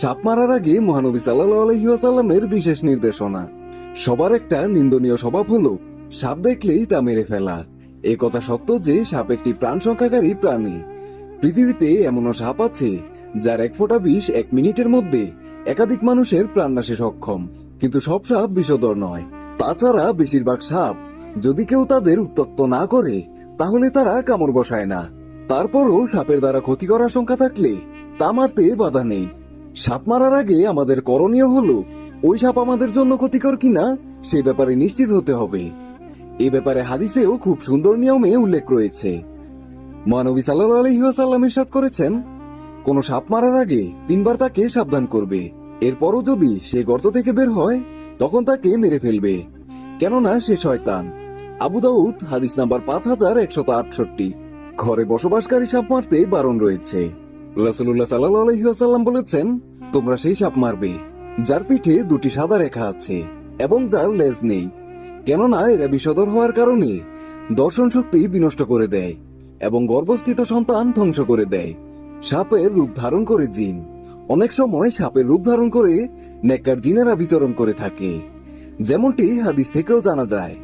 সাপ মারার আগে মহানবী সাল্লাহ আলহিহাসাল্লামের বিশেষ নির্দেশনা। সবার একটা নিন্দনীয় স্বভাব হলো, সাপ দেখলেই তা মেরে ফেলা। এ কথা সত্য যে সাপ একটি প্রাণ সংখ্যাকারী প্রাণী। পৃথিবীতে এমনও সাপ আছে, যার এক ফোঁটা বিষ এক মিনিটের মধ্যে একাধিক মানুষের প্রাণ নাশে সক্ষম। কিন্তু সব সাপ বিষধর নয়। তাছাড়া বেশিরভাগ সাপ যদি কেউ তাদের উত্তক্ত না করে, তাহলে তারা কামড় বসায় না। তারপরও সাপের দ্বারা ক্ষতি করার সংখ্যা থাকলে তা মারতে বাধা নেই। সাপ মারার আগে আমাদের করণীয় হলো, ওই সাপ আমাদের জন্য ক্ষতিকর কিনা সে ব্যাপারে নিশ্চিত হতে হবে। এ ব্যাপারে হাদিসেও খুব সুন্দর নিয়মে উল্লেখ রয়েছে। মহানবী সাল্লাহ আলহিহাসাল্লাম ইরশাদ করেছেন, কোন সাপ মারার আগে তিনবার তাকে সাবধান করবে। এরপরও যদি সে গর্ত থেকে বের হয়, তখন তাকে মেরে ফেলবে। কেননা সে শয়তান। আবু দাউদ হাদিস নাম্বার পাঁচ হাজার একশত আটষট্টি। ঘরে বসবাসকারী সাপ মারতে বারণ রয়েছে। রাসুল্লাহ সাল্লাহ আলহিহাসাল্লাম বলেছেন, তোমরা সেই সাপ মারবে, যার পিঠে দুটি সাদা রেখা আছে এবং যার লেজ নেই। কেননা এরা বিষদর হওয়ার কারণে দর্শন শক্তি বিনষ্ট করে দেয় এবং গর্ভস্থিত সন্তান ধ্বংস করে দেয়। সাপের রূপ ধারণ করে জিন। অনেক সময় সাপের রূপ ধারণ করে নেককার জিনেরা বিচরণ করে থাকে। যেমনটি হাদিস থেকেও জানা যায়।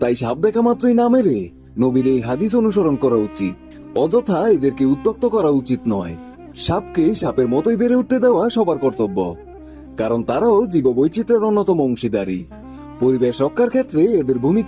তাই সাপ দেখা মাত্রই না মেরে নবীর এই হাদিস অনুসরণ করা উচিত। অযথা এদেরকে উত্তক্ত করা উচিত নয়। সাপকে সাপের মতোই বেড়ে উঠতে দেওয়া সবার কর্তব্য, কারণ তারাও জীব জীববৈচিত্র্যের অন্যতম অংশীদারী পরিবেশ রক্ষার ক্ষেত্রে এদের ভূমিকা